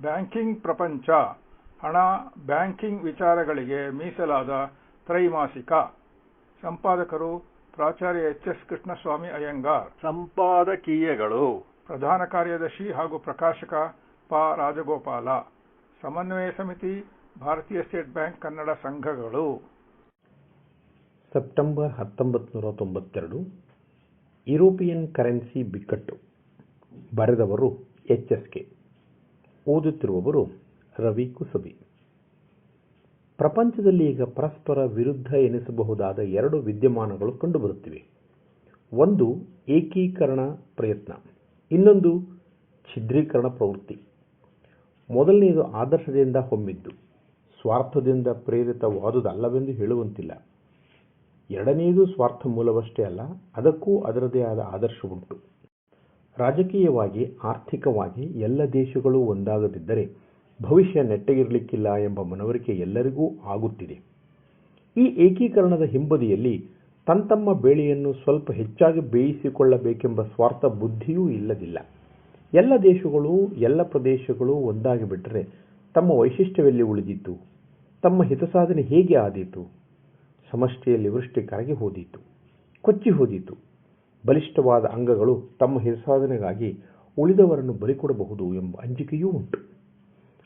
Banking ಪ್ರಪಂಚ. ಹಣ banking ವಿಚಾರಗಳಿಗೆ ಮೀಸಲಾದ ತ್ರೈಮಾಸಿಕ. ಸಂಪಾದಕರು ಪ್ರಾಚಾರ್ಯ ಎಚ್ ಎಸ್ ಕೃಷ್ಣಸ್ವಾಮಿ ಅಯ್ಯಂಗಾರ್. ಸಂಪಾದಕೀಯಗಳು. ಪ್ರಧಾನ ಕಾರ್ಯದರ್ಶಿ ಹಾಗೂ ಪ್ರಕಾಶಕ ಪ ರಾಜಗೋಪಾಲ. ಸಮನ್ವಯ ಸಮಿತಿ ಭಾರತೀಯ ಸ್ಟೇಟ್ ಬ್ಯಾಂಕ್ ಕನ್ನಡ ಸಂಘಗಳು. ಸೆಪ್ಟೆಂಬರ್ ಹತ್ತೊಂಬತ್ತು ನೂರ ತೊಂಬತ್ತೆರಡು ಯುರೋಪಿಯನ್ ಕರೆನ್ಸಿ ಬಿಕ್ಕಟ್ಟು. ಬರೆದವರು ಎಚ್ ಎಸ್ ಕೆ. ಓದುತ್ತಿರುವವರು ರವಿ ಕುಸುಬಿ. ಪ್ರಪಂಚದಲ್ಲಿ ಈಗ ಪರಸ್ಪರ ವಿರುದ್ಧ ಎನಿಸಬಹುದಾದ ಎರಡು ವಿದ್ಯಮಾನಗಳು ಕಂಡುಬರುತ್ತಿವೆ. ಒಂದು ಏಕೀಕರಣ ಪ್ರಯತ್ನ, ಇನ್ನೊಂದು ಛಿದ್ರೀಕರಣ ಪ್ರವೃತ್ತಿ. ಮೊದಲನೆಯದು ಆದರ್ಶದಿಂದ ಹೊಮ್ಮಿದ್ದು, ಸ್ವಾರ್ಥದಿಂದ ಪ್ರೇರಿತವಾದುದಲ್ಲವೆಂದು ಹೇಳುವಂತಿಲ್ಲ. ಎರಡನೆಯದು ಸ್ವಾರ್ಥ ಮೂಲವಷ್ಟೇ ಅಲ್ಲ, ಅದಕ್ಕೂ ಅದರದೇ ಆದ ಆದರ್ಶವುಂಟು. ರಾಜಕೀಯವಾಗಿ, ಆರ್ಥಿಕವಾಗಿ ಎಲ್ಲ ದೇಶಗಳೂ ಒಂದಾಗದಿದ್ದರೆ ಭವಿಷ್ಯ ನೆಟ್ಟಗಿರಲಿಕ್ಕಿಲ್ಲ ಎಂಬ ಮನವರಿಕೆ ಎಲ್ಲರಿಗೂ ಆಗುತ್ತಿದೆ. ಈ ಏಕೀಕರಣದ ಹಿಂಬದಿಯಲ್ಲಿ ತಂತಮ್ಮ ಬೇಳೆಯನ್ನು ಸ್ವಲ್ಪ ಹೆಚ್ಚಾಗಿ ಬೇಯಿಸಿಕೊಳ್ಳಬೇಕೆಂಬ ಸ್ವಾರ್ಥ ಬುದ್ಧಿಯೂ ಇಲ್ಲದಿಲ್ಲ. ಎಲ್ಲ ದೇಶಗಳು, ಎಲ್ಲ ಪ್ರದೇಶಗಳು ಒಂದಾಗಿ ಬಿಟ್ಟರೆ ತಮ್ಮ ವೈಶಿಷ್ಟ್ಯವೆಲ್ಲಿ ಉಳಿದಿತ್ತು? ತಮ್ಮ ಹಿತಸಾಧನೆ ಹೇಗೆ ಆದೀತು? ಸಮಷ್ಟಿಯಲ್ಲಿ ವೃಷ್ಟಿ ಕರಗಿ ಹೋದೀತು, ಕೊಚ್ಚಿ ಹೋದೀತು. ಬಲಿಷ್ಠವಾದ ಅಂಗಗಳು ತಮ್ಮ ಹಿತಸಾಧನೆಗಾಗಿ ಉಳಿದವರನ್ನು ಬಲಿಕೊಡಬಹುದು ಎಂಬ ಅಂಜಿಕೆಯೂ ಉಂಟು.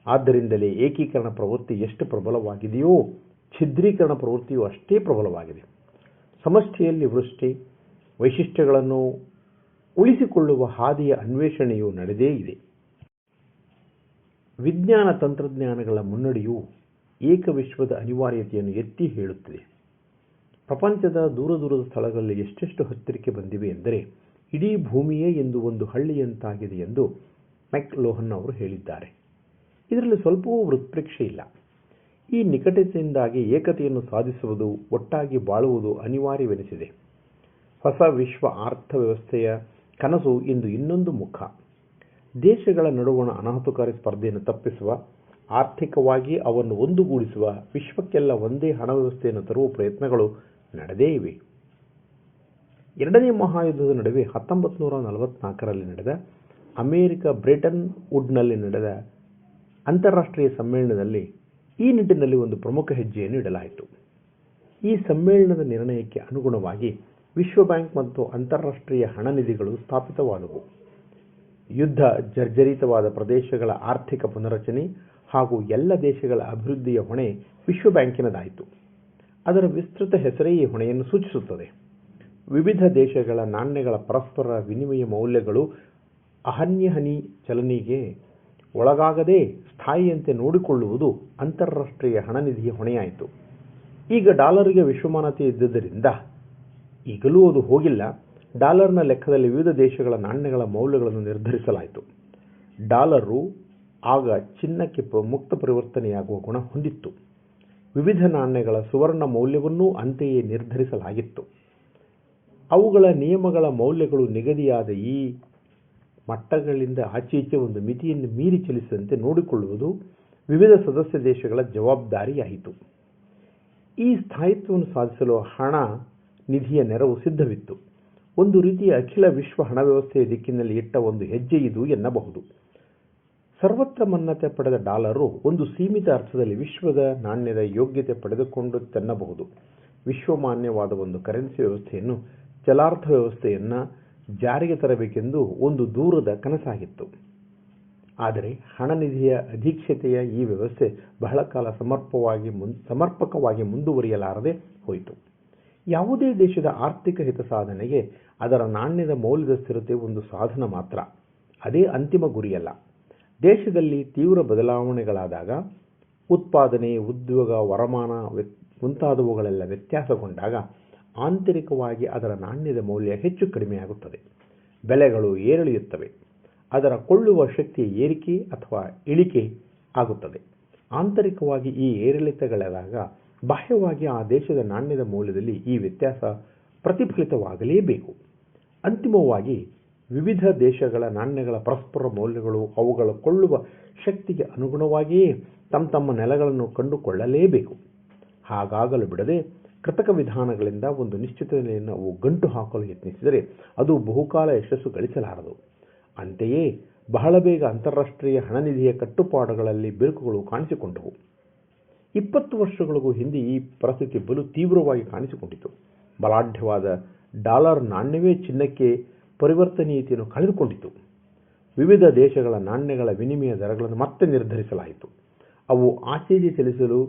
ಆದ್ದರಿಂದಲೇ ಏಕೀಕರಣ ಪ್ರವೃತ್ತಿ ಎಷ್ಟು ಪ್ರಬಲವಾಗಿದೆಯೋ, ಛಿದ್ರೀಕರಣ ಪ್ರವೃತ್ತಿಯು ಅಷ್ಟೇ ಪ್ರಬಲವಾಗಿದೆ. ಸಮಷ್ಟಿಯಲ್ಲಿ ವೃಷ್ಟಿ, ವೈಶಿಷ್ಟ್ಯಗಳನ್ನು ಉಳಿಸಿಕೊಳ್ಳುವ ಹಾದಿಯ ಅನ್ವೇಷಣೆಯು ನಡೆದೇ ಇದೆ. ವಿಜ್ಞಾನ ತಂತ್ರಜ್ಞಾನಗಳ ಮುನ್ನಡೆಯು ಏಕವಿಶ್ವದ ಅನಿವಾರ್ಯತೆಯನ್ನು ಎತ್ತಿ ಹೇಳುತ್ತಿದೆ. ಪ್ರಪಂಚದ ದೂರ ದೂರದ ಸ್ಥಳಗಳಲ್ಲಿ ಎಷ್ಟೆಷ್ಟು ಹತ್ತಿರಕ್ಕೆ ಬಂದಿವೆ ಎಂದರೆ ಇಡೀ ಭೂಮಿಯೇ ಎಂದು ಒಂದು ಹಳ್ಳಿಯಂತಾಗಿದೆ ಎಂದು ಮೆಕ್ ಲೋಹನ್ ಅವರು ಹೇಳಿದ್ದಾರೆ. ಇದರಲ್ಲಿ ಸ್ವಲ್ಪವೂ ವೃತ್ಪ್ರೇಕ್ಷೆ ಇಲ್ಲ. ಈ ನಿಕಟತೆಯಿಂದಾಗಿ ಏಕತೆಯನ್ನು ಸಾಧಿಸುವುದು, ಒಟ್ಟಾಗಿ ಬಾಳುವುದು ಅನಿವಾರ್ಯವೆನಿಸಿದೆ. ಹೊಸ ವಿಶ್ವ ಅರ್ಥವ್ಯವಸ್ಥೆಯ ಕನಸು ಇಂದು ಇನ್ನೊಂದು ಮುಖ. ದೇಶಗಳ ನಡುವಣ ಅನಾಹುತಕಾರಿ ಸ್ಪರ್ಧೆಯನ್ನು ತಪ್ಪಿಸುವ, ಆರ್ಥಿಕವಾಗಿ ಅವನ್ನು ಒಂದುಗೂಡಿಸುವ, ವಿಶ್ವಕ್ಕೆಲ್ಲ ಒಂದೇ ಹಣ ವ್ಯವಸ್ಥೆಯನ್ನು ತರುವ ಪ್ರಯತ್ನಗಳು ನಡೆದೇ ಇವೆ. ಎರಡನೇ ಮಹಾಯುದ್ಧದ ನಡುವೆ ಹತ್ತೊಂಬತ್ತು ನೂರ ನಲವತ್ನಾಲ್ಕರಲ್ಲಿ ನಡೆದ ಅಮೆರಿಕ ಬ್ರಿಟನ್ ವುಡ್ನಲ್ಲಿ ನಡೆದ ಅಂತಾರಾಷ್ಟ್ರೀಯ ಸಮ್ಮೇಳನದಲ್ಲಿ ಈ ನಿಟ್ಟಿನಲ್ಲಿ ಒಂದು ಪ್ರಮುಖ ಹೆಜ್ಜೆಯನ್ನು ಇಡಲಾಯಿತು. ಈ ಸಮ್ಮೇಳನದ ನಿರ್ಣಯಕ್ಕೆ ಅನುಗುಣವಾಗಿ ವಿಶ್ವ ಬ್ಯಾಂಕ್ ಮತ್ತು ಅಂತಾರಾಷ್ಟ್ರೀಯ ಹಣ ನಿಧಿಗಳು ಸ್ಥಾಪಿತವಾದವು. ಯುದ್ಧ ಜರ್ಜರಿತವಾದ ಪ್ರದೇಶಗಳ ಆರ್ಥಿಕ ಪುನರಚನೆ ಹಾಗೂ ಎಲ್ಲ ದೇಶಗಳ ಅಭಿವೃದ್ಧಿಯ ಹೊಣೆ ವಿಶ್ವ ಬ್ಯಾಂಕಿನದಾಯಿತು ಅದರ ವಿಸ್ತೃತ ಹೆಸರೇ ಈ ಹೊಣೆಯನ್ನು ಸೂಚಿಸುತ್ತದೆ. ವಿವಿಧ ದೇಶಗಳ ನಾಣ್ಯಗಳ ಪರಸ್ಪರ ವಿನಿಮಯ ಮೌಲ್ಯಗಳು ಅಹನ್ಯಹನಿ ಚಲನೆಗೆ ಒಳಗಾಗದೆ ಸ್ಥಾಯಿಯಂತೆ ನೋಡಿಕೊಳ್ಳುವುದು ಅಂತಾರಾಷ್ಟ್ರೀಯ ಹಣ ನಿಧಿಯ ಹೊಣೆಯಾಯಿತು. ಈಗ ಡಾಲರ್ಗೆ ವಿಶ್ವಮಾನತೆ ಇದ್ದುದರಿಂದ ಈಗಲೂ ಅದು ಹೋಗಿಲ್ಲ. ಡಾಲರ್ನ ಲೆಕ್ಕದಲ್ಲಿ ವಿವಿಧ ದೇಶಗಳ ನಾಣ್ಯಗಳ ಮೌಲ್ಯಗಳನ್ನು ನಿರ್ಧರಿಸಲಾಯಿತು. ಡಾಲರು ಆಗ ಚಿನ್ನಕ್ಕೆ ಮುಕ್ತ ಪರಿವರ್ತನೆಯಾಗುವ ಗುಣ ಹೊಂದಿತ್ತು. ವಿವಿಧ ನಾಣ್ಯಗಳ ಸುವರ್ಣ ಮೌಲ್ಯವನ್ನೂ ಅಂತೆಯೇ ನಿರ್ಧರಿಸಲಾಗಿತ್ತು. ಅವುಗಳ ನಿಯಮಗಳ ಮೌಲ್ಯಗಳು ನಿಗದಿಯಾದ ಈ ಮಟ್ಟಗಳಿಂದ ಆಚೀಚೆ ಒಂದು ಮಿತಿಯನ್ನು ಮೀರಿ ಚಲಿಸದಂತೆ ನೋಡಿಕೊಳ್ಳುವುದು ವಿವಿಧ ಸದಸ್ಯ ದೇಶಗಳ ಜವಾಬ್ದಾರಿಯಾಯಿತು. ಈ ಸ್ಥಾಯಿತ್ವವನ್ನು ಸಾಧಿಸಲು ಹಣ ನಿಧಿಯ ನೆರವು ಸಿದ್ಧವಿತ್ತು. ಒಂದು ರೀತಿಯ ಅಖಿಲ ವಿಶ್ವ ಹಣ ವ್ಯವಸ್ಥೆಯ ದಿಕ್ಕಿನಲ್ಲಿ ಇಟ್ಟ ಒಂದು ಹೆಜ್ಜೆ ಇದು ಎನ್ನಬಹುದು. ಸರ್ವತ್ರ ಮನ್ನತೆ ಪಡೆದ ಡಾಲರು ಒಂದು ಸೀಮಿತ ಅರ್ಥದಲ್ಲಿ ವಿಶ್ವದ ನಾಣ್ಯದ ಯೋಗ್ಯತೆ ಪಡೆದುಕೊಂಡು ತನ್ನಬಹುದು. ವಿಶ್ವಮಾನ್ಯವಾದ ಒಂದು ಕರೆನ್ಸಿ ವ್ಯವಸ್ಥೆಯನ್ನು ಚಲಾರ್ಥ ವ್ಯವಸ್ಥೆಯನ್ನು ಜಾರಿಗೆ ತರಬೇಕೆಂದು ಒಂದು ದೂರದ ಕನಸಾಗಿತ್ತು. ಆದರೆ ಹಣ ನಿಧಿಯ ಅಧೀಕ್ಷತೆಯ ಈ ವ್ಯವಸ್ಥೆ ಬಹಳ ಕಾಲ ಸಮರ್ಪವಾಗಿ ಸಮರ್ಪಕವಾಗಿ ಮುಂದುವರಿಯಲಾರದೆ ಹೋಯಿತು. ಯಾವುದೇ ದೇಶದ ಆರ್ಥಿಕ ಹಿತಸಾಧನೆಗೆ ಅದರ ನಾಣ್ಯದ ಮೌಲ್ಯದ ಸ್ಥಿರತೆ ಒಂದು ಸಾಧನ ಮಾತ್ರ. ಅದೇ ಅಂತಿಮ ಗುರಿಯಲ್ಲ. ದೇಶದಲ್ಲಿ ತೀವ್ರ ಬದಲಾವಣೆಗಳಾದಾಗ ಉತ್ಪಾದನೆ, ಉದ್ಯೋಗ, ವರಮಾನ ಮುಂತಾದವುಗಳೆಲ್ಲ ವ್ಯತ್ಯಾಸಗೊಂಡಾಗ ಆಂತರಿಕವಾಗಿ ಅದರ ನಾಣ್ಯದ ಮೌಲ್ಯ ಹೆಚ್ಚು ಕಡಿಮೆಯಾಗುತ್ತದೆ. ಬೆಲೆಗಳು ಏರಿಳಿಯುತ್ತವೆ. ಅದರ ಕೊಳ್ಳುವ ಶಕ್ತಿಯ ಏರಿಕೆ ಅಥವಾ ಇಳಿಕೆ ಆಗುತ್ತದೆ. ಆಂತರಿಕವಾಗಿ ಈ ಏರಿಳಿತಗಳಾದಾಗ ಬಾಹ್ಯವಾಗಿ ಆ ದೇಶದ ನಾಣ್ಯದ ಮೌಲ್ಯದಲ್ಲಿ ಈ ವ್ಯತ್ಯಾಸ ಪ್ರತಿಫಲಿತವಾಗಲೇಬೇಕು. ಅಂತಿಮವಾಗಿ ವಿವಿಧ ದೇಶಗಳ ನಾಣ್ಯಗಳ ಪರಸ್ಪರ ಮೌಲ್ಯಗಳು ಅವುಗಳ ಕೊಳ್ಳುವ ಶಕ್ತಿಗೆ ಅನುಗುಣವಾಗಿಯೇ ತಮ್ಮ ತಮ್ಮ ನೆಲಗಳನ್ನು ಕಂಡುಕೊಳ್ಳಲೇಬೇಕು. ಹಾಗಾಗಲು ಬಿಡದೆ ಕೃತಕ ವಿಧಾನಗಳಿಂದ ಒಂದು ನಿಶ್ಚಿತತೆಯನ್ನು ಅವು ಗಂಟು ಹಾಕಲು ಯತ್ನಿಸಿದರೆ ಅದು ಬಹುಕಾಲ ಯಶಸ್ಸು ಗಳಿಸಲಾರದು. ಅಂತೆಯೇ ಬಹಳ ಬೇಗ ಅಂತಾರಾಷ್ಟ್ರೀಯ ಹಣನಿಧಿಯ ಕಟ್ಟುಪಾಡುಗಳಲ್ಲಿ ಬಿರುಕುಗಳು ಕಾಣಿಸಿಕೊಂಡವು. ಇಪ್ಪತ್ತು ವರ್ಷಗಳಿಗೂ ಹಿಂದೆ ಈ ಪರಿಸ್ಥಿತಿ ಬಲು ತೀವ್ರವಾಗಿ ಕಾಣಿಸಿಕೊಂಡಿತು. ಬಲಾಢ್ಯವಾದ ಡಾಲರ್ ನಾಣ್ಯವೇ ಚಿನ್ನಕ್ಕೆ ಪರಿವರ್ತನೀಯತೆಯನ್ನು ಕಳೆದುಕೊಂಡಿತು. ವಿವಿಧ ದೇಶಗಳ ನಾಣ್ಯಗಳ ವಿನಿಮಯ ದರಗಳನ್ನು ಮತ್ತೆ ನಿರ್ಧರಿಸಲಾಯಿತು. ಅವು ಆಚೆಗೆ ಚಲಿಸಲು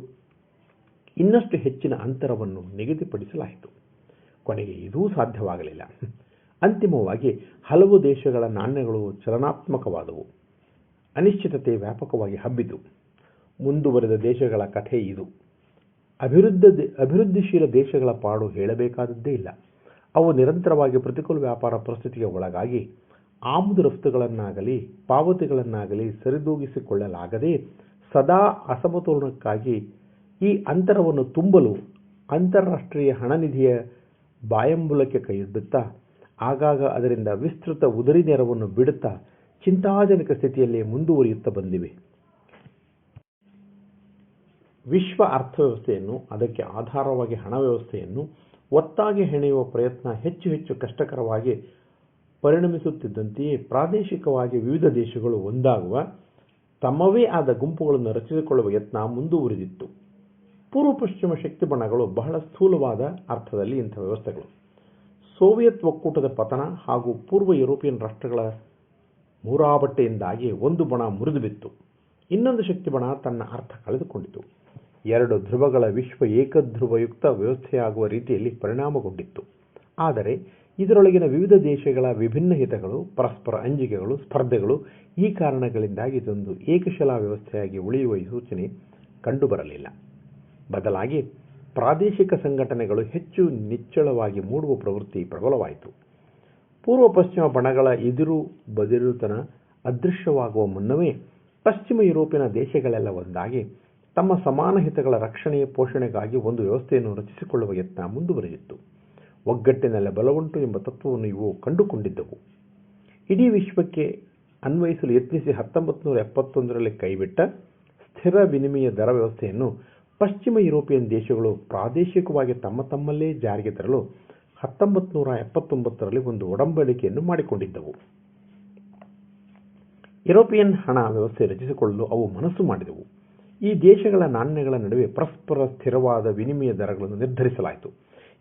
ಇನ್ನಷ್ಟು ಹೆಚ್ಚಿನ ಅಂತರವನ್ನು ನಿಗದಿಪಡಿಸಲಾಯಿತು. ಕೊನೆಗೆ ಇದೂ ಸಾಧ್ಯವಾಗಲಿಲ್ಲ. ಅಂತಿಮವಾಗಿ ಹಲವು ದೇಶಗಳ ನಾಣ್ಯಗಳು ಚಲನಾತ್ಮಕವಾದವು. ಅನಿಶ್ಚಿತತೆ ವ್ಯಾಪಕವಾಗಿ ಹಬ್ಬಿತು. ಮುಂದುವರೆದ ದೇಶಗಳ ಕಥೆ ಇದು. ಅಭಿವೃದ್ಧ ಅಭಿವೃದ್ಧಿಶೀಲ ದೇಶಗಳ ಪಾಡು ಹೇಳಬೇಕಾದದ್ದೇ ಇಲ್ಲ. ಅವು ನಿರಂತರವಾಗಿ ಪ್ರತಿಕೂಲ ವ್ಯಾಪಾರ ಪರಿಸ್ಥಿತಿಗೆ ಒಳಗಾಗಿ ಆಮದು ರಫ್ತುಗಳನ್ನಾಗಲಿ, ಪಾವತಿಗಳನ್ನಾಗಲಿ ಸರಿದೂಗಿಸಿಕೊಳ್ಳಲಾಗದೆ ಸದಾ ಅಸಮತೋಲನಕ್ಕಾಗಿ ಈ ಅಂತರವನ್ನು ತುಂಬಲು ಅಂತಾರಾಷ್ಟ್ರೀಯ ಹಣ ನಿಧಿಯ ಬಾಯಂಬುಲಕ್ಕೆ ಕೈಯಿಡುತ್ತಾ, ಆಗಾಗ ಅದರಿಂದ ವಿಸ್ತೃತ ಉದರಿ ನೆರವನ್ನು ಬಿಡುತ್ತಾ ಚಿಂತಾಜನಕ ಸ್ಥಿತಿಯಲ್ಲಿ ಮುಂದುವರಿಯುತ್ತಾ ಬಂದಿವೆ. ವಿಶ್ವ ಅರ್ಥವ್ಯವಸ್ಥೆಯನ್ನು, ಅದಕ್ಕೆ ಆಧಾರವಾಗಿ ಹಣ ವ್ಯವಸ್ಥೆಯನ್ನು ಒತ್ತಾಗಿ ಹೆಣೆಯುವ ಪ್ರಯತ್ನ ಹೆಚ್ಚು ಹೆಚ್ಚು ಕಷ್ಟಕರವಾಗಿ ಪರಿಣಮಿಸುತ್ತಿದ್ದಂತೆಯೇ ಪ್ರಾದೇಶಿಕವಾಗಿ ವಿವಿಧ ದೇಶಗಳು ಒಂದಾಗುವ, ತಮ್ಮವೇ ಆದ ಗುಂಪುಗಳನ್ನು ರಚಿಸಿಕೊಳ್ಳುವ ಯತ್ನ ಮುಂದುವರಿದಿತ್ತು. ಪೂರ್ವ ಪಶ್ಚಿಮ ಶಕ್ತಿ ಬಣಗಳು ಬಹಳ ಸ್ಥೂಲವಾದ ಅರ್ಥದಲ್ಲಿ ಇಂಥ ವ್ಯವಸ್ಥೆಗಳು. ಸೋವಿಯತ್ ಒಕ್ಕೂಟದ ಪತನ ಹಾಗೂ ಪೂರ್ವ ಯುರೋಪಿಯನ್ ರಾಷ್ಟ್ರಗಳ ಮೂರಾಬಟ್ಟೆಯಿಂದಾಗಿ ಒಂದು ಬಣ ಮುರಿದುಬಿತ್ತು. ಇನ್ನೊಂದು ಶಕ್ತಿ ಬಣ ತನ್ನ ಅರ್ಥ ಕಳೆದುಕೊಂಡಿತು. ಎರಡು ಧ್ರುವಗಳ ವಿಶ್ವ ಏಕಧ್ರುವಯುಕ್ತ ವ್ಯವಸ್ಥೆಯಾಗುವ ರೀತಿಯಲ್ಲಿ ಪರಿಣಾಮಗೊಂಡಿತ್ತು. ಆದರೆ, ಇದರೊಳಗಿನ ವಿವಿಧ ದೇಶಗಳ ವಿಭಿನ್ನ ಹಿತಗಳು, ಪರಸ್ಪರ ಅಂಜಿಕೆಗಳು, ಸ್ಪರ್ಧೆಗಳು ಈ ಕಾರಣಗಳಿಂದಾಗಿ ಇದೊಂದು ಏಕಶಲಾ ವ್ಯವಸ್ಥೆಯಾಗಿ ಉಳಿಯುವ ಸೂಚನೆ ಕಂಡುಬರಲಿಲ್ಲ. ಬದಲಾಗಿ, ಪ್ರಾದೇಶಿಕ ಸಂಘಟನೆಗಳು ಹೆಚ್ಚು ನಿಚ್ಚಳವಾಗಿ ಮೂಡುವ ಪ್ರವೃತ್ತಿ ಪ್ರಬಲವಾಯಿತು. ಪೂರ್ವ ಪಶ್ಚಿಮ ಬಣಗಳ ಎದುರು ಬದಿರುತನ ಅದೃಶ್ಯವಾಗುವ ಮುನ್ನವೇ ಪಶ್ಚಿಮ ಯುರೋಪಿನ ದೇಶಗಳೆಲ್ಲ ಒಂದಾಗಿ ತಮ್ಮ ಸಮಾನ ಹಿತಗಳ ರಕ್ಷಣೆಯ ಪೋಷಣೆಗಾಗಿ ಒಂದು ವ್ಯವಸ್ಥೆಯನ್ನು ರಚಿಸಿಕೊಳ್ಳುವ ಯತ್ನ ಮುಂದುವರೆದಿತ್ತು ಒಗ್ಗಟ್ಟಿನಲ್ಲಿ ಬಲವುಂಟು ಎಂಬ ತತ್ವವನ್ನು ಇವು ಕಂಡುಕೊಂಡಿದ್ದವು. ಇಡೀ ವಿಶ್ವಕ್ಕೆ ಅನ್ವಯಿಸಲು ಯತ್ನಿಸಿ ಹತ್ತೊಂಬತ್ತು ನೂರ ಎಪ್ಪತ್ತೊಂದರಲ್ಲಿ ಕೈಬಿಟ್ಟ ಸ್ಥಿರ ವಿನಿಮಯ ದರ ವ್ಯವಸ್ಥೆಯನ್ನು ಪಶ್ಚಿಮ ಯುರೋಪಿಯನ್ ದೇಶಗಳು ಪ್ರಾದೇಶಿಕವಾಗಿ ತಮ್ಮ ತಮ್ಮಲ್ಲೇ ಜಾರಿಗೆ ತರಲು ಹತ್ತೊಂಬತ್ತು ನೂರ ಎಪ್ಪತ್ತೊಂಬತ್ತರಲ್ಲಿ ಒಂದು ಒಡಂಬಡಿಕೆಯನ್ನು ಮಾಡಿಕೊಂಡಿದ್ದವು. ಯುರೋಪಿಯನ್ ಹಣ ವ್ಯವಸ್ಥೆ ರಚಿಸಿಕೊಳ್ಳಲು ಅವು ಮನಸ್ಸು ಮಾಡಿದವು. ಈ ದೇಶಗಳ ನಾಣ್ಯಗಳ ನಡುವೆ ಪರಸ್ಪರ ಸ್ಥಿರವಾದ ವಿನಿಮಯ ದರಗಳನ್ನು ನಿರ್ಧರಿಸಲಾಯಿತು.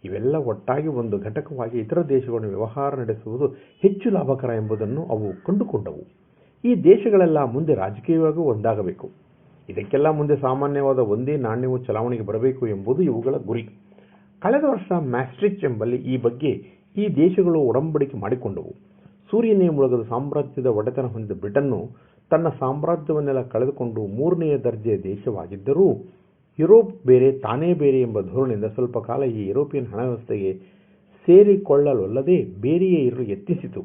ಇವೆಲ್ಲ ಒಟ್ಟಾಗಿ ಒಂದು ಘಟಕವಾಗಿ ಇತರ ದೇಶಗಳನ್ನು ವ್ಯವಹಾರ ನಡೆಸುವುದು ಹೆಚ್ಚು ಲಾಭಕರ ಎಂಬುದನ್ನು ಅವು ಕಂಡುಕೊಂಡವು. ಈ ದೇಶಗಳೆಲ್ಲ ಮುಂದೆ ರಾಜಕೀಯವಾಗೂ ಒಂದಾಗಬೇಕು. ಇದಕ್ಕೆಲ್ಲ ಮುಂದೆ ಸಾಮಾನ್ಯವಾದ ಒಂದೇ ನಾಣ್ಯವು ಚಲಾವಣೆಗೆ ಬರಬೇಕು ಎಂಬುದು ಇವುಗಳ ಗುರಿ. ಕಳೆದ ವರ್ಷ ಮ್ಯಾಸ್ಟ್ರಿಚ್ ಎಂಬಲ್ಲಿ ಈ ಬಗ್ಗೆ ಈ ದೇಶಗಳು ಒಡಂಬಡಿಕೆ ಮಾಡಿಕೊಂಡವು. ಸೂರ್ಯನೇ ಮುಳುಗದ ಸಾಮ್ರಾಜ್ಯದ ಒಡೆತನ ಹೊಂದಿದ ಬ್ರಿಟನ್ನು ತನ್ನ ಸಾಮ್ರಾಜ್ಯವನ್ನೆಲ್ಲ ಕಳೆದುಕೊಂಡು ಮೂರನೆಯ ದರ್ಜೆಯ ದೇಶವಾಗಿದ್ದರೂ, ಯುರೋಪ್ ಬೇರೆ, ತಾನೇ ಬೇರೆ ಎಂಬ ಧೋರಣೆಯಿಂದ ಸ್ವಲ್ಪ ಕಾಲ ಈ ಯುರೋಪಿಯನ್ ಹಣ ವ್ಯವಸ್ಥೆಗೆ ಸೇರಿಕೊಳ್ಳಲೊಲ್ಲದೆ ಬೇರೆಯೇ ಇರಲು ಯತ್ನಿಸಿತು.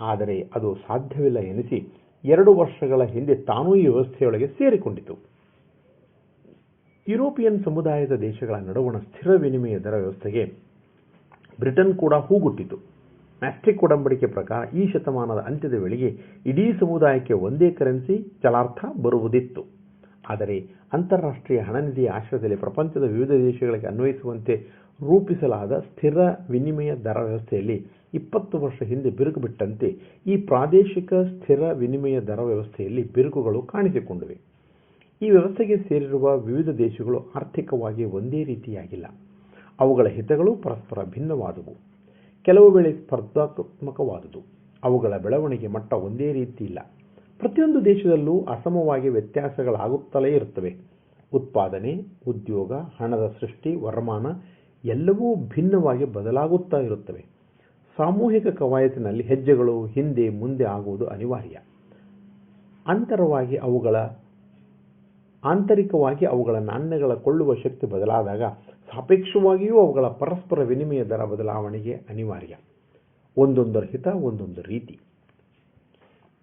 ಆದರೆ ಅದು ಸಾಧ್ಯವಿಲ್ಲ ಎನಿಸಿ ಎರಡು ವರ್ಷಗಳ ಹಿಂದೆ ತಾನೂ ಈ ವ್ಯವಸ್ಥೆಯೊಳಗೆ ಸೇರಿಕೊಂಡಿತು. ಯುರೋಪಿಯನ್ ಸಮುದಾಯದ ದೇಶಗಳ ನಡುವಣ ಸ್ಥಿರ ವಿನಿಮಯ ದರ ವ್ಯವಸ್ಥೆಗೆ ಬ್ರಿಟನ್ ಕೂಡ ಹೂಗುಟ್ಟಿತು. ಮ್ಯಾಸ್ಟ್ರಿಕ್ ಒಡಂಬಡಿಕೆ ಪ್ರಕಾರ ಈ ಶತಮಾನದ ಅಂತ್ಯದ ವೇಳೆಗೆ ಇಡೀ ಸಮುದಾಯಕ್ಕೆ ಒಂದೇ ಕರೆನ್ಸಿ ಚಲಾರ್ಥ ಬರುವುದಿತ್ತು. ಆದರೆ ಅಂತಾರಾಷ್ಟ್ರೀಯ ಹಣನಿಧಿಯ ಆಶ್ರಯದಲ್ಲಿ ಪ್ರಪಂಚದ ವಿವಿಧ ದೇಶಗಳಿಗೆ ಅನ್ವಯಿಸುವಂತೆ ರೂಪಿಸಲಾದ ಸ್ಥಿರ ವಿನಿಮಯ ದರ ವ್ಯವಸ್ಥೆಯಲ್ಲಿ ಇಪ್ಪತ್ತು ವರ್ಷ ಹಿಂದೆ ಬಿರುಕು ಬಿಟ್ಟಂತೆ ಈ ಪ್ರಾದೇಶಿಕ ಸ್ಥಿರ ವಿನಿಮಯ ದರ ವ್ಯವಸ್ಥೆಯಲ್ಲಿ ಬಿರುಕುಗಳು ಕಾಣಿಸಿಕೊಂಡಿವೆ. ಈ ವ್ಯವಸ್ಥೆಗೆ ಸೇರಿರುವ ವಿವಿಧ ದೇಶಗಳು ಆರ್ಥಿಕವಾಗಿ ಒಂದೇ ರೀತಿಯಾಗಿಲ್ಲ. ಅವುಗಳ ಹಿತಗಳು ಪರಸ್ಪರ ಭಿನ್ನವಾದವು. ಕೆಲವು ವೇಳೆ ಸ್ಪರ್ಧಾತ್ಮಕವಾದುದು. ಅವುಗಳ ಬೆಳವಣಿಗೆ ಮಟ್ಟ ಒಂದೇ ರೀತಿ ಇಲ್ಲ. ಪ್ರತಿಯೊಂದು ದೇಶದಲ್ಲೂ ಅಸಮವಾಗಿ ವ್ಯತ್ಯಾಸಗಳಾಗುತ್ತಲೇ ಇರುತ್ತವೆ. ಉತ್ಪಾದನೆ, ಉದ್ಯೋಗ, ಹಣದ ಸೃಷ್ಟಿ, ವರಮಾನ ಎಲ್ಲವೂ ಭಿನ್ನವಾಗಿ ಬದಲಾಗುತ್ತಾ ಇರುತ್ತವೆ. ಸಾಮೂಹಿಕ ಕವಾಯತಿನಲ್ಲಿ ಹೆಜ್ಜೆಗಳು ಹಿಂದೆ ಮುಂದೆ ಆಗುವುದು ಅನಿವಾರ್ಯ. ಅಂತರವಾಗಿ ಅವುಗಳ, ಆಂತರಿಕವಾಗಿ ಅವುಗಳ ನಾಣ್ಯಗಳ ಕೊಳ್ಳುವ ಶಕ್ತಿ ಬದಲಾದಾಗ ಸಾಪೇಕ್ಷವಾಗಿಯೂ ಅವುಗಳ ಪರಸ್ಪರ ವಿನಿಮಯ ದರ ಬದಲಾವಣೆಗೆ ಅನಿವಾರ್ಯ. ಒಂದೊಂದರ ಹಿತ, ಒಂದೊಂದು ರೀತಿ.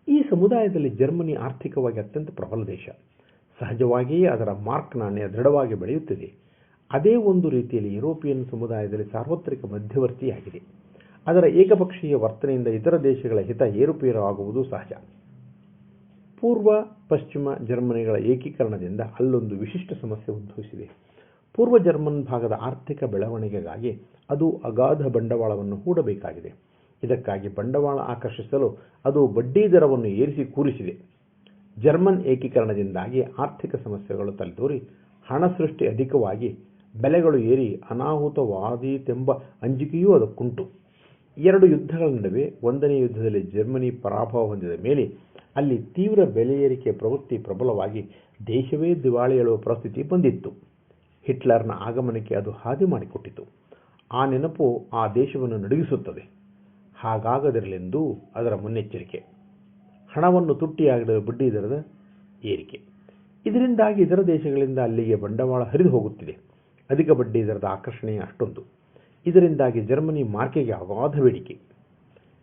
ಈ ಸಮುದಾಯದಲ್ಲಿ ಜರ್ಮನಿ ಆರ್ಥಿಕವಾಗಿ ಅತ್ಯಂತ ಪ್ರಬಲ ದೇಶ. ಸಹಜವಾಗಿಯೇ ಅದರ ಮಾರ್ಕ್ ನಾಣ್ಯ ದೃಢವಾಗಿ ಬೆಳೆಯುತ್ತಿದೆ. ಅದೇ ಒಂದು ರೀತಿಯಲ್ಲಿ ಯುರೋಪಿಯನ್ ಸಮುದಾಯದಲ್ಲಿ ಸಾರ್ವತ್ರಿಕ ಮಧ್ಯವರ್ತಿಯಾಗಿದೆ. ಅದರ ಏಕಪಕ್ಷೀಯ ವರ್ತನೆಯಿಂದ ಇತರ ದೇಶಗಳ ಹಿತ ಏರುಪೇರಾಗುವುದು ಸಹಜ. ಪೂರ್ವ, ಪಶ್ಚಿಮ ಜರ್ಮನಿಗಳ ಏಕೀಕರಣದಿಂದ ಅಲ್ಲೊಂದು ವಿಶಿಷ್ಟ ಸಮಸ್ಯೆ ಉದ್ಭವಿಸಿದೆ. ಪೂರ್ವ ಜರ್ಮನ್ ಭಾಗದ ಆರ್ಥಿಕ ಬೆಳವಣಿಗೆಗಾಗಿ ಅದು ಅಗಾಧ ಬಂಡವಾಳವನ್ನು ಹೂಡಬೇಕಾಗಿದೆ. ಇದಕ್ಕಾಗಿ ಬಂಡವಾಳ ಆಕರ್ಷಿಸಲು ಅದು ಬಡ್ಡಿ ದರವನ್ನು ಏರಿಸಿ ಕೂರಿಸಿದೆ. ಜರ್ಮನ್ ಏಕೀಕರಣದಿಂದಾಗಿ ಆರ್ಥಿಕ ಸಮಸ್ಯೆಗಳು ತಲೆದೋರಿ, ಹಣ ಸೃಷ್ಟಿ ಅಧಿಕವಾಗಿ ಬೆಲೆಗಳು ಏರಿ ಅನಾಹುತವಾದೀತೆಂಬ ಅಂಜಿಕೆಯೂ ಅದಕ್ಕುಂಟು. ಎರಡು ಯುದ್ಧಗಳ ನಡುವೆ ಒಂದನೇ ಯುದ್ಧದಲ್ಲಿ ಜರ್ಮನಿ ಪರಾಭವ ಹೊಂದಿದ ಮೇಲೆ ಅಲ್ಲಿ ತೀವ್ರ ಬೆಲೆ ಏರಿಕೆ ಪ್ರವೃತ್ತಿ ಪ್ರಬಲವಾಗಿ ದೇಶವೇ ದಿವಾಳಿ ಹೇಳುವ ಪರಿಸ್ಥಿತಿ ಬಂದಿತ್ತು. ಹಿಟ್ಲರ್ನ ಆಗಮನಕ್ಕೆ ಅದು ಹಾದಿ ಮಾಡಿಕೊಟ್ಟಿತು. ಆ ನೆನಪು ಆ ದೇಶವನ್ನು ನಡುಗಿಸುತ್ತದೆ. ಹಾಗಾಗದಿರಲೆಂದು ಅದರ ಮುನ್ನೆಚ್ಚರಿಕೆ. ಹಣವನ್ನು ತುಟ್ಟಿಯಾಗಿಡಲು ಬಡ್ಡಿ ದರದ ಏರಿಕೆ. ಇದರಿಂದಾಗಿ ಇತರ ದೇಶಗಳಿಂದ ಅಲ್ಲಿಗೆ ಬಂಡವಾಳ ಹರಿದು ಹೋಗುತ್ತಿದೆ. ಅಧಿಕ ಬಡ್ಡಿ ದರದ ಆಕರ್ಷಣೆ ಅಷ್ಟೊಂದು. ಇದರಿಂದಾಗಿ ಜರ್ಮನಿ ಮಾರ್ಕೆಗೆ ಅಗಾಧ ಬೇಡಿಕೆ.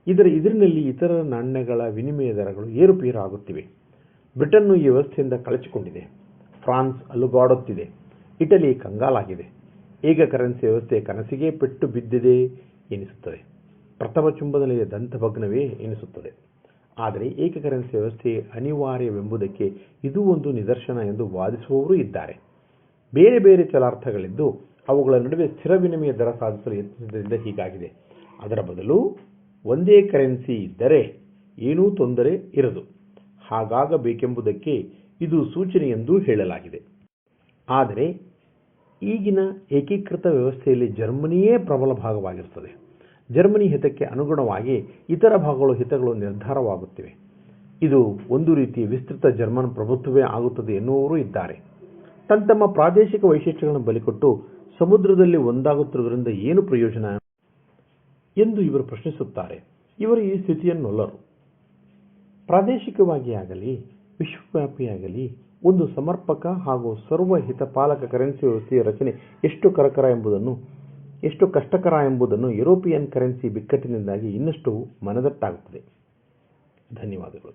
ಇದರ ಇದರಿನಲ್ಲಿ ಇತರ ನಾಣ್ಯಗಳ ವಿನಿಮಯ ದರಗಳು ಏರುಪೇರು ಆಗುತ್ತಿವೆ ಬ್ರಿಟನ್ನು ಈ ವ್ಯವಸ್ಥೆಯಿಂದ ಕಳಚಿಕೊಂಡಿದೆ. ಫ್ರಾನ್ಸ್ ಅಲುಗಾಡುತ್ತಿದೆ. ಇಟಲಿ ಕಂಗಾಲಾಗಿದೆ. ಏಕ ಕರೆನ್ಸಿ ವ್ಯವಸ್ಥೆ ಕನಸಿಗೆ ಪೆಟ್ಟು ಬಿದ್ದಿದೆ ಎನಿಸುತ್ತದೆ. ಪ್ರಥಮ ಚುಂಬದಲ್ಲಿ ದಂತಭಗ್ನವೇ ಎನಿಸುತ್ತದೆ. ಆದರೆ ಏಕ ಕರೆನ್ಸಿ ವ್ಯವಸ್ಥೆ ಅನಿವಾರ್ಯವೆಂಬುದಕ್ಕೆ ಇದು ಒಂದು ನಿದರ್ಶನ ಎಂದು ವಾದಿಸುವವರೂ ಇದ್ದಾರೆ. ಬೇರೆ ಬೇರೆ ಚಲಾರ್ಥಗಳಿದ್ದು ಅವುಗಳ ನಡುವೆ ಸ್ಥಿರ ವಿನಿಮಯ ದರ ಸಾಧಿಸಲು ಯತ್ನಿಸಿದ್ದರಿಂದ ಹೀಗಾಗಿದೆ. ಅದರ ಬದಲು ಒಂದೇ ಕರೆನ್ಸಿ ಇದ್ದರೆ ಏನೂ ತೊಂದರೆ ಇರದು. ಹಾಗಾಗಬೇಕೆಂಬುದಕ್ಕೆ ಇದು ಸೂಚನೆ ಎಂದೂ ಹೇಳಲಾಗಿದೆ. ಆದರೆ ಈಗಿನ ಏಕೀಕೃತ ವ್ಯವಸ್ಥೆಯಲ್ಲಿ ಜರ್ಮನಿಯೇ ಪ್ರಬಲ ಭಾಗವಾಗಿರುತ್ತದೆ. ಜರ್ಮನಿ ಹಿತಕ್ಕೆ ಅನುಗುಣವಾಗಿ ಇತರ ಭಾಗಗಳು ಹಿತಗಳು ನಿರ್ಧಾರವಾಗುತ್ತಿವೆ. ಇದು ಒಂದು ರೀತಿಯ ವಿಸ್ತೃತ ಜರ್ಮನ್ ಪ್ರಭುತ್ವವೇ ಆಗುತ್ತದೆ ಎನ್ನುವರು ಇದ್ದಾರೆ. ತಮ್ಮ ತಮ್ಮ ಪ್ರಾದೇಶಿಕ ವೈಶಿಷ್ಟ್ಯಗಳನ್ನು ಬಲಿಕೊಟ್ಟು ಸಮುದ್ರದಲ್ಲಿ ಒಂದಾಗುತ್ತಿರುವುದರಿಂದ ಏನು ಪ್ರಯೋಜನ ಎಂದು ಇವರು ಪ್ರಶ್ನಿಸುತ್ತಾರೆ. ಇವರು ಈ ಸ್ಥಿತಿಯನ್ನೊಲ್ಲರು ಪ್ರಾದೇಶಿಕವಾಗಿ ಆಗಲಿ ವಿಶ್ವವ್ಯಾಪಿಯಾಗಲಿ ಒಂದು ಸಮರ್ಪಕ ಹಾಗೂ ಸರ್ವ ಹಿತಪಾಲಕ ಕರೆನ್ಸಿ ವ್ಯವಸ್ಥೆಯ ರಚನೆ ಎಷ್ಟು ಕರಕರ ಎಂಬುದನ್ನು, ಎಷ್ಟು ಕಷ್ಟಕರ ಎಂಬುದನ್ನು ಯುರೋಪಿಯನ್ ಕರೆನ್ಸಿ ಬಿಕ್ಕಟ್ಟಿನಿಂದಾಗಿ ಇನ್ನಷ್ಟು ಮನದಟ್ಟಾಗುತ್ತದೆ. ಧನ್ಯವಾದಗಳು.